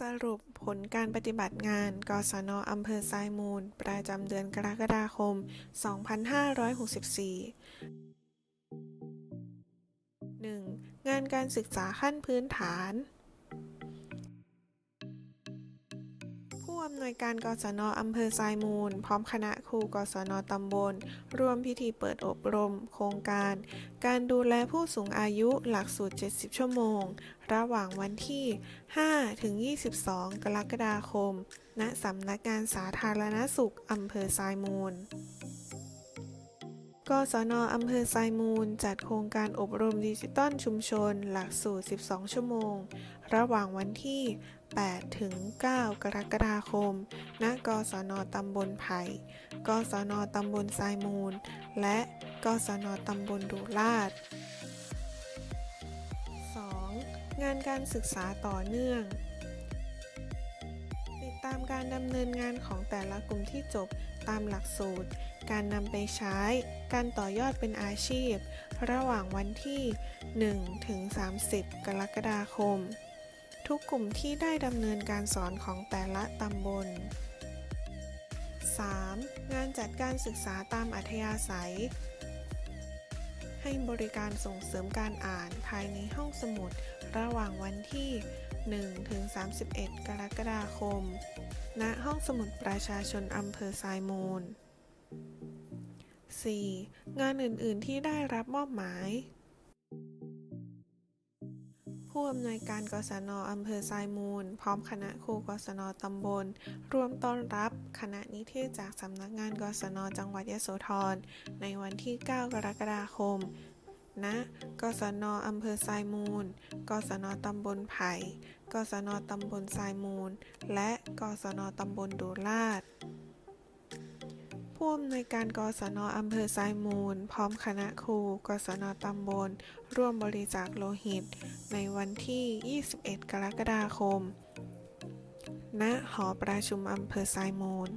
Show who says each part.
Speaker 1: สรุปผลการปฏิบัติงาน กศนอำเภอทรายมูล ประจำเดือนกรกฎาคม 2564 1. งานการศึกษาขั้นพื้นฐาน อำนวยการกศนอำเภอทรายมูล พร้อมคณะครูกศนตำบล ร่วมพิธีเปิดอบรม โครงการ การดูแลผู้สูงอายุหลักสูตร 70 ชั่วโมง ระหว่างวันที่ 5 ถึง 22 กรกฎาคม ณสำนักงานสาธารณสุขอำเภอทรายมูลกศนอำเภอทรายมูล จัดโครงการอบรมดิจิตอลชุมชน หลักสูตร 12 ชั่วโมง ระหว่างวันที่ 8 ถึง 9 กรกฎาคม ณ กศนตำบลไผ่ กศนตำบลทรายมูล และกศนตำบลดูลาด 2. งานการศึกษาต่อเนื่อง ติดตามการดำเนินงานของแต่ละกลุ่มที่จบตามหลักสูตร การนำไปใช้ การต่อยอดเป็นอาชีพ ระหว่างวันที่ 1 ถึง 30 กรกฎาคม ทุกกลุ่มที่ได้ดำเนินการสอนของแต่ละตำบล 3. งานจัดการศึกษาตามอัธยาศัย ให้บริการส่งเสริมการอ่านภายในห้องสมุด ระหว่างวันที่ 1 ถึง 31 กรกฎาคม ณ ห้องสมุดประชาชนอำเภอทรายมูล 4. งานอื่น ๆ ที่ได้รับมอบหมาย ผู้อำนวยการกศนอำเภอทรายมูล พร้อมคณะครูกศนตำบล ร่วมต้อนรับคณะนิเทศจากสำนักงานกศนจังหวัดยโสธร ในวันที่ 9 กรกฎาคม ณ กศนอำเภอทรายมูล กศนตำบลไผ่ กศนตำบลทรายมูล และ กศนตำบลดูลาด ผู้อำนวยการกศนอำเภอทรายมูล พร้อมคณะครูกศนตำบล ร่วมบริจาคโลหิต ในวันที่ 21 กรกฎาคม ณ หอประชุมอำเภอทรายมูล